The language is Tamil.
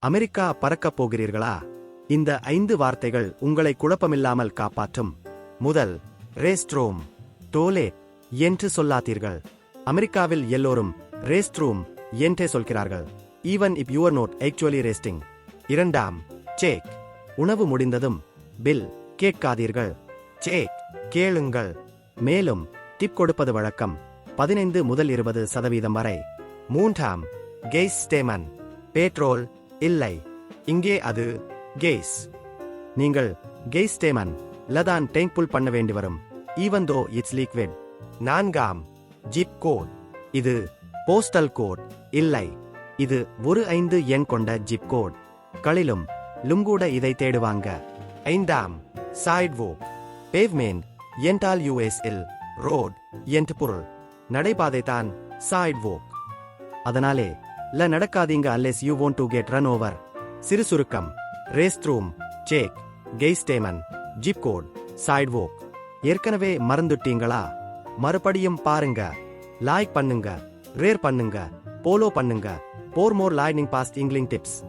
அமெரிக்கா பறக்கப் போகிறீர்களா? இந்த ஐந்து வார்த்தைகள் உங்களை குழப்பமில்லாமல் காப்பாற்றும். முதல் ரேஸ்ட்ரோம் டோலே என்று சொல்லாதீர்கள். அமெரிக்காவில் எல்லோரும் ரேஸ்ட்ரூம் என்றே சொல்கிறார்கள். ஈவன் இப் யுவர் நோட் ஆக்சுவலி ரேஸ்டிங் இரண்டாம் சேக் உணவு முடிந்ததும் பில் கேட்காதீர்கள். சேக் கேளுங்கள். மேலும் டிப் கொடுப்பது வழக்கம் பதினைந்து முதல் இருபது சதவீதம் வரை. மூன்றாம் கெய்ஸ் ஸ்டேமன் பேட்ரோல் இல்லை. இங்கே அது கேஸ் நீங்கள் கேஸ் ஸ்டேமன் லதான் டேங்க் புல் பண்ண வேண்டி வரும். ஈவன் தோ இட்ஸ் லீக்விட் நான்காம் ஜிப் கோட் இது போஸ்டல் கோட் இல்லை. இது ஒரு ஐந்து எண் கொண்ட ஜிப் கோட் களிலும் லுங்கூட இதை தேடுவாங்க. ஐந்தாம் சைட்வோக் பேவ்மேன் என்றால் யூஎஸ் இல் ரோட் என்று பொருள் நடைபாதை தான் சைட்வோக் அதனாலே ல நடக்காதீங்க unless you want to get run over சிறு சுருக்கம் ரேஸ்ட்ரூம் சேக் கெய்ஸ்டேமன் ஜிப் கோட் சைட்வோக் ஏற்கனவே மறந்துட்டீங்களா? மறுபடியும் பாருங்க. லைக் பண்ணுங்க. ரேர் பண்ணுங்க. போலோ பண்ணுங்க. For more learning fast English tips